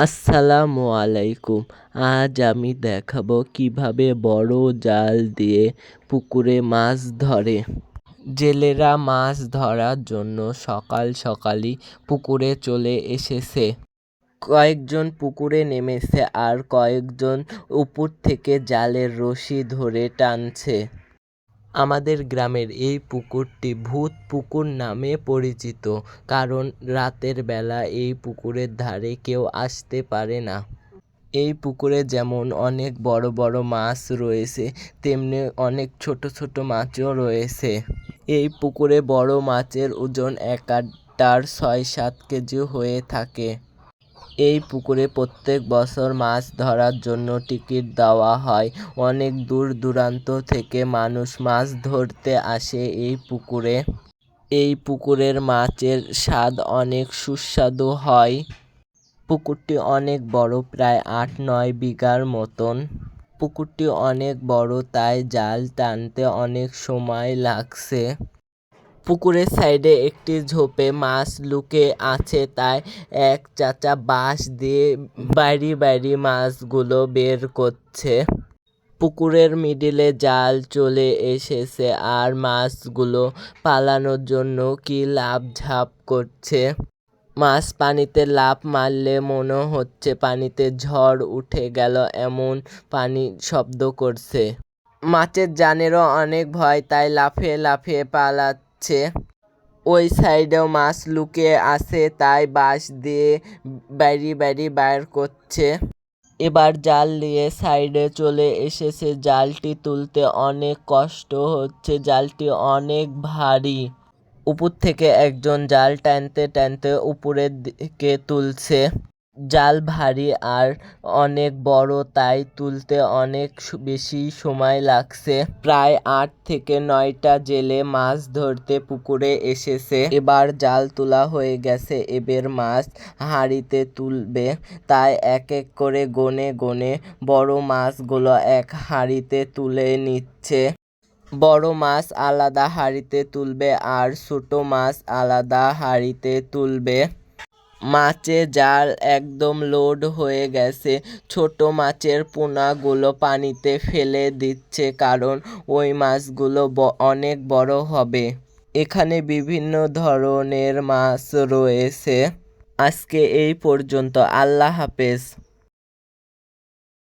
আসসালামু আলাইকুম আজ আমি দেখাবো কীভাবে বড় জাল দিয়ে পুকুরে মাছ ধরে। জেলেরা মাছ ধরার জন্য সকাল সকালই পুকুরে চলে এসেছে। কয়েকজন পুকুরে নেমেছে আর কয়েকজন উপর থেকে জালের রশি ধরে টানছে। আমাদের গ্রামের এই পুকুরটি ভূত পুকুর নামে পরিচিত, কারণ রাতের বেলা এই পুকুরের ধারে কেউ আসতে পারে না। এই পুকুরে যেমন অনেক বড় বড় মাছ রয়েছে, তেমনি অনেক ছোট ছোট মাছও রয়েছে। এই পুকুরে বড় মাছের ওজন এক আটটার ছয় সাত কেজি হয়ে থাকে। এই পুকুরে প্রত্যেক বছর মাছ ধরার জন্য টিকিট দেওয়া হয়। অনেক দূর দূরান্ত থেকে মানুষ মাছ ধরতে আসে এই পুকুরে। এই পুকুরের মাছের স্বাদ অনেক সুস্বাদু হয়। পুকুরটি অনেক বড়, প্রায় আট নয় বিঘার মতন। পুকুরটি অনেক বড়, তাই জাল টানতে অনেক সময় লাগছে। পুকুরের সাইডে একটি ঝোপে মাছ লুকে আছে, তাই এক চাচা বাঁশ দিয়ে বাইরে বাইরে মাছগুলো বের করছে। পুকুরের মিডিলে জাল চলে এসেছে আর মাছগুলো পালানোর জন্য কি লাভ ঝাপ করছে? মাছ পানিতে লাফ মারলে মনে হচ্ছে পানিতে ঝড় উঠে গেল, এমন পানি শব্দ করছে। মাছের জানেরও অনেক ভয়, তাই লাফিয়ে লাফিয়ে পালাচ্ছে ওই সাইডেও মাছ লুকিয়ে আছে, তাই বাঁশ দিয়ে বাইরে বাইরে বাইর করছে। এবার জাল নিয়ে সাইডে চলে এসেছে। জালটি তুলতে অনেক কষ্ট হচ্ছে। জালটি অনেক ভারী। উপর থেকে একজন জাল টানতে টানতে উপরের দিকে তুলছে। জাল ভারী আর অনেক বড়, তাই তুলতে অনেক বেশি সময় লাগছে। প্রায় আট থেকে নয়টা জেলে মাছ ধরতে পুকুরে এসেছে। এবার জাল তোলা হয়ে গেছে, এবার মাছ হাঁড়িতে তুলবে। তাই এক এক করে গনে গনে বড় মাছগুলো এক হাঁড়িতে তুলে নিচ্ছে। বড় মাছ আলাদা হাঁড়িতে তুলবে আর ছোট মাছ আলাদা হাঁড়িতে তুলবে। মাছে জাল একদম লোড হয়ে গেছে। ছোট মাছের পোনাগুলো পানিতে ফেলে দিচ্ছে কারণ ওই মাছগুলো অনেক বড় হবে। এখানে বিভিন্ন ধরনের মাছ রয়েছে। আজকে এই পর্যন্ত। আল্লাহ হাফেজ।